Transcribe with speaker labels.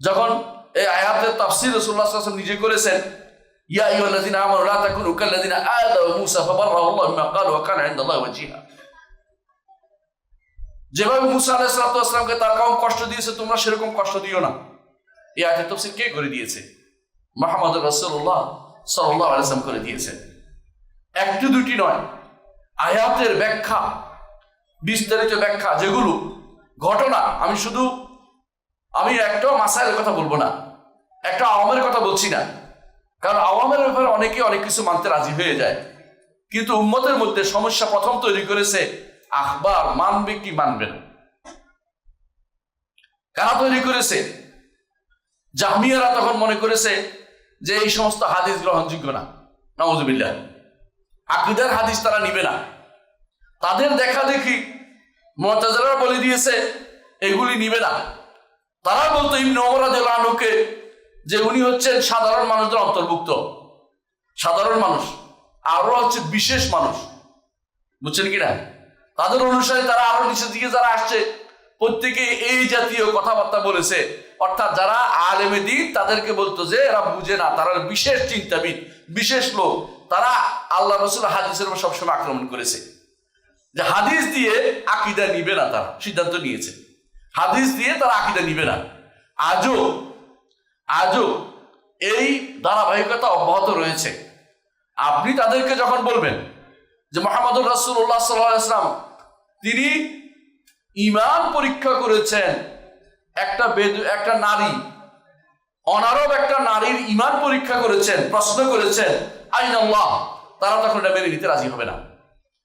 Speaker 1: যখন এই আয়াতের তাফসির ওয়াসাল্লাম নিজে করেছেন, ইয়া আইয়ুহাল্লাযিনা আমানু লা তাকুনু কাল্লাযিনা মূসা মিম্মা ক্বালু ওয়া কানা ইনদাল্লাহি ওয়াজিহা। যেভাবে মুসা আলাইহিস সালাতু ওয়াসসালামকে তার কষ্ট দিয়েছে, তোমরা সেরকম কষ্ট দিও না। এই আয়াতের তাফসীর কে করে দিয়েছে? মুহাম্মদ রাসূলুল্লাহ সাল্লাল্লাহু আলাইহি করে দিয়েছেন। একটি দুটি নয়, আয়াতের ব্যাখ্যা, বিস্তারিত ব্যাখ্যা, যেগুলো ঘটনা, আমি শুধু আমি একটা মাসাইলের কথা বলব না। একটা আওয়ামের কথা বলছি না। কারণ আওয়ামের ব্যাপারে অনেকে অনেক কিছু মানতে রাজি হয়ে যায়। কিন্তু উম্মতের মধ্যে সমস্যা প্রথম তৈরি করেছে আখবার, মানবে কি মানবে না। কারা তৈরি করেছে? জাহমিয়ারা তখন মনে করেছে যে এই সমস্ত হাদিস গ্রহণযোগ্য না। নওয়াজবিল্লাহ আকিদার হাদিস তারা নিবে না। তাদের দেখা দেখি মতাজারা বলে দিয়েছে, এগুলি নিবে না। তারা বলতো, ইবনে ওমর রাদিয়াল্লাহু যে উনি হচ্ছেন সাধারণ মানুষদের অন্তর্ভুক্ত। সাধারণ মানুষ আরও হচ্ছে বিশেষ মানুষ। বুঝছেন কি না? তাদের অনুসারে তারা আরও নিচের দিকে যারা আসছে, প্রত্যেকে এই জাতীয় কথাবার্তা বলেছে। অর্থাৎ যারা আলেমে দিন, তাদেরকে বলতো যে, এরা বুঝে না, তারা বিশেষ চিন্তাবিদ, বিশেষ লোক। তারা আল্লাহ রসুল হাদিসের উপর সবসময় আক্রমণ করেছে। যে হাদিস দিয়ে আকিদা নিবে না তারা, সিদ্ধান্ত নিয়েছে। হাদিস দিয়ে তারা আকিদা নিবে না। আজও আজও এই ধারাবাহিকতা অব্যাহত রয়েছে। আপনি তাদেরকে যখন বলবেন যে মোহাম্মদুর রাসুল্লাহ সাল্লাম তিনি ইমান পরীক্ষা করেছেন, একটা একটা নারী, অনারব একটা নারীর ইমান পরীক্ষা করেছেন, প্রশ্ন করেছেন আইন তারা তখন এটা মেনে নিতে রাজি হবে না।